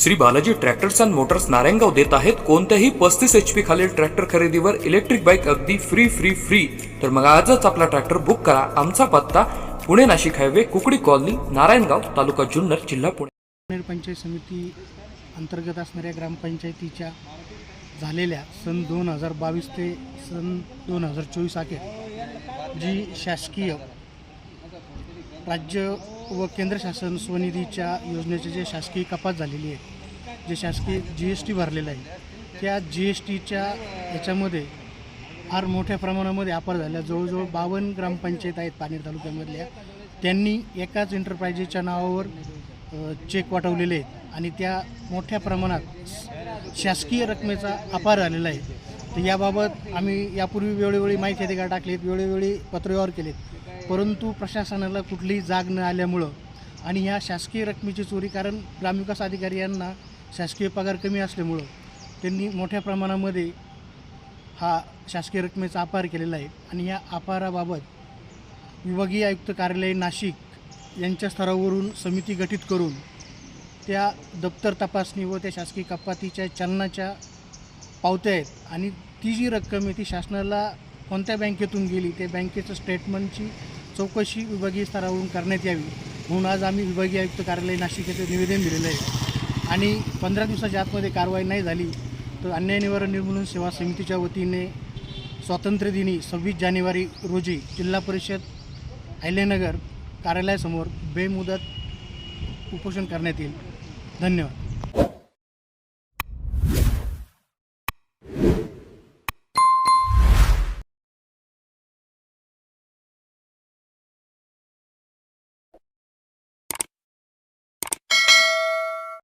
Shri Balaji tractors and motors Narayangaon देत आहेत. कोणत्याही पस्तीस एच पी खालील ट्रॅक्टर खरेदीवर इलेक्ट्रिक बाईक अगदी फ्री फ्री फ्री तर मग आजच आपला ट्रॅक्टर बुक करा. आमचा पत्ता पुणे नाशिक हायवे कुकडी कॉलनी नारायणगाव तालुका जुन्नर जिल्हा पुणे. पंचायत समिती अंतर्गत असणाऱ्या ग्रामपंचायतीच्या झालेल्या सन दोन हजार बावीस ते सन दोन हजार चोवीस अखेर जी शासकीय राज्य व केंद्र शासन स्वनिधीच्या योजनेचे जे शासकीय कपात झालेली आहे जे शासकीय जी एस टी भरलेलं आहे त्या जी एस टीच्या याच्यामध्ये फार मोठ्या प्रमाणामध्ये अपार झाल्या जवळजवळ बावन्न ग्रामपंचायत आहेत पानेर तालुक्यामधल्या. त्यांनी एकाच एंटरप्राइजेसच्या नावावर चेक वाटवलेले आहेत आणि त्या मोठ्या प्रमाणात शासकीय रकमेचा अपार झालेला आहे. तर याबाबत आम्ही यापूर्वी वेळोवेळी माहिती अधिकार टाकलेत वेळोवेळी पत्रव्यवहार केलेत. परंतु प्रशासनाला कुठलीही जाग न आल्यामुळं आणि ह्या शासकीय रकमेची चोरी कारण ग्रामविकास अधिकारी यांना शासकीय पगार कमी असल्यामुळं त्यांनी मोठ्या प्रमाणामध्ये हा शासकीय रकमेचा अपार केलेला आहे. आणि या अपाराबाबत विभागीय आयुक्त कार्यालय नाशिक यांच्या स्तरावरून समिती गठीत करून त्या दप्तर तपासणी व त्या शासकीय कपातीच्या चलनाच्या पावत्या आहेत. आणि ती जी रक्कम आहे ती शासनाला कोणत्या बँकेतून गेली? त्या बँकेचं स्टेटमेंटची चौकशी विभागीय स्तरावरून करण्यात यावी म्हणून आज आम्ही विभागीय आयुक्त कार्यालय नाशिक येथे निवेदन दिलेलं आहे. आणि पंधरा दिवसाच्या आतमध्ये कारवाई नाही झाली तर अन्याय निवारण निर्मूलन सेवा समितीच्या वतीने स्वातंत्र्यदिनी सव्वीस जानेवारी रोजी जिल्हा परिषद अहिल्यानगर कार्यालयासमोर बेमुदत उपोषण करण्यात येईल. धन्यवाद.